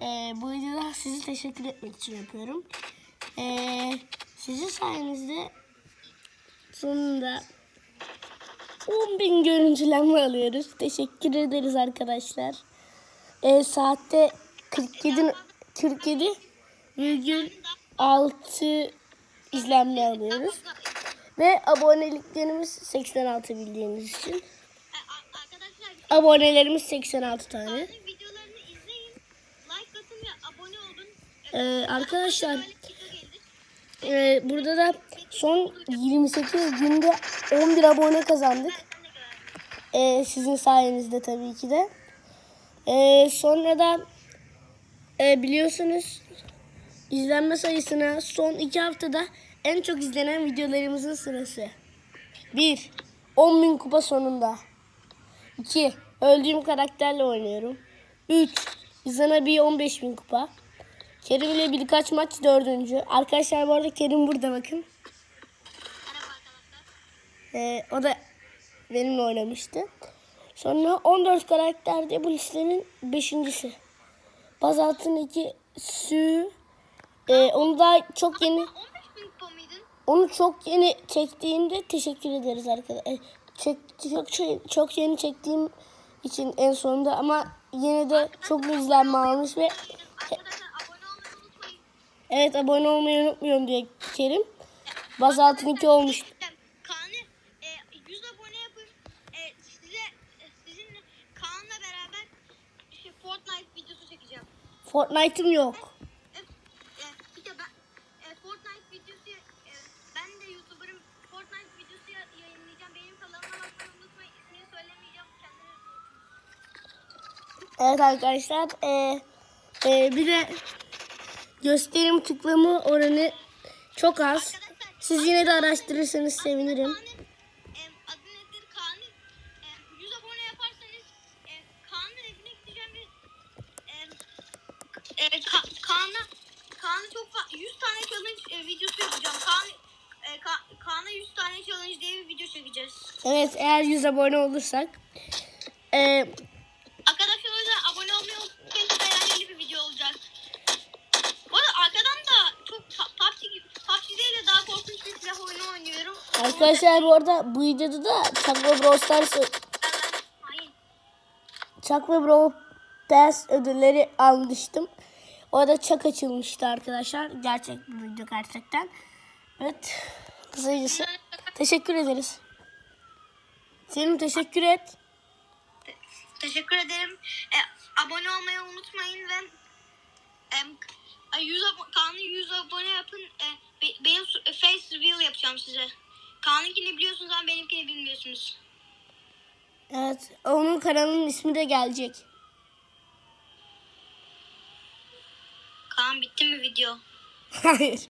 e, bu videoda sizi teşekkür etmek için yapıyorum. E, sizin sayenizde sonunda 10.000 görüntülenme alıyoruz. Teşekkür ederiz arkadaşlar. E, saatte 47 47 virgül 6 izlenme alıyoruz. Ve aboneliklerimiz 86 bildiğiniz için. Abonelerimiz 86 tane. Ee, arkadaşlar e, burada da son 28 günde 11 abone kazandık. Sen de gör. E, sizin sayenizde tabii ki de. E, sonra da e, biliyorsunuz izlenme sayısına son 2 haftada en çok izlenen videolarımızın sırası. 1. 10.000 kupa sonunda. 2. Öldüğüm karakterle oynuyorum. 3. İzlanabil 15.000 kupa. Kerim ile birkaç maç dördüncü. Arkadaşlar bu arada Kerim burada bakın. Ee, o da benimle oynamıştı. Sonra 14 karakter de bu listenin beşincisi. Bazaltın 2 Sü. Ee, onu da çok yeni 15 bin kupa mıydın? onu çok yeni çektiğimde teşekkür ederiz arkadaşlar. Çek, çok, çok, çok yeni çektiğim için en sonunda ama yine de çok izlenme almış ve Arkadaşlar abone olmayı unutmayın. Evet abone olmayı unutmuyorum diye Kerim. Bazaltın 2 olmuş. Kaan'ı e, 100 abone yapın. E, size e, sizinle Kaan'la beraber işte Fortnite videosu çekeceğim. Fortnite'ım yok. E, e, bir de ben e, Fortnite videosu e, ben de YouTuber'ım. Fortnite videosu ya- yayınlayacağım. Benim kanalıma bakmayı unutmayın. İsmini söylemeyeceğim. Kendinize Evet arkadaşlar eee, eee, bir de gösterim tıklama oranı çok az. Siz yine de araştırırsanız sevinirim. Kaan'ın e, adı nedir? Kaan'ı e, 100 abone yaparsanız e, Kaan'ın evine gideceğim ve e, e, Ka, Kaan'a Kaan'a çok fa- 100 tane challenge e, videosu yapacağım. Kaan e, Ka, Kaan'a 100 tane challenge diye bir video çekeceğiz. Evet eğer 100 abone olursak. Eee, arkadaşlar bu arada bu videoda da Chuck ve Brawl Stars. Chuck ve Brawl Stars ödülleri almıştım. Orada Chuck açılmıştı arkadaşlar. Gerçek bir video gerçekten. Evet. Kısacası teşekkür ederiz. Senin teşekkür et. Teşekkür ederim. E, abone olmayı unutmayın ve e, 100 abo- Kaan'ı 100 abone yapın. E, be- benim face reveal yapacağım size. Kaan'ınkini biliyorsunuz ama benimkini bilmiyorsunuz. Evet. Onun kanalının ismi de gelecek. Kaan bitti mi video? Hayır.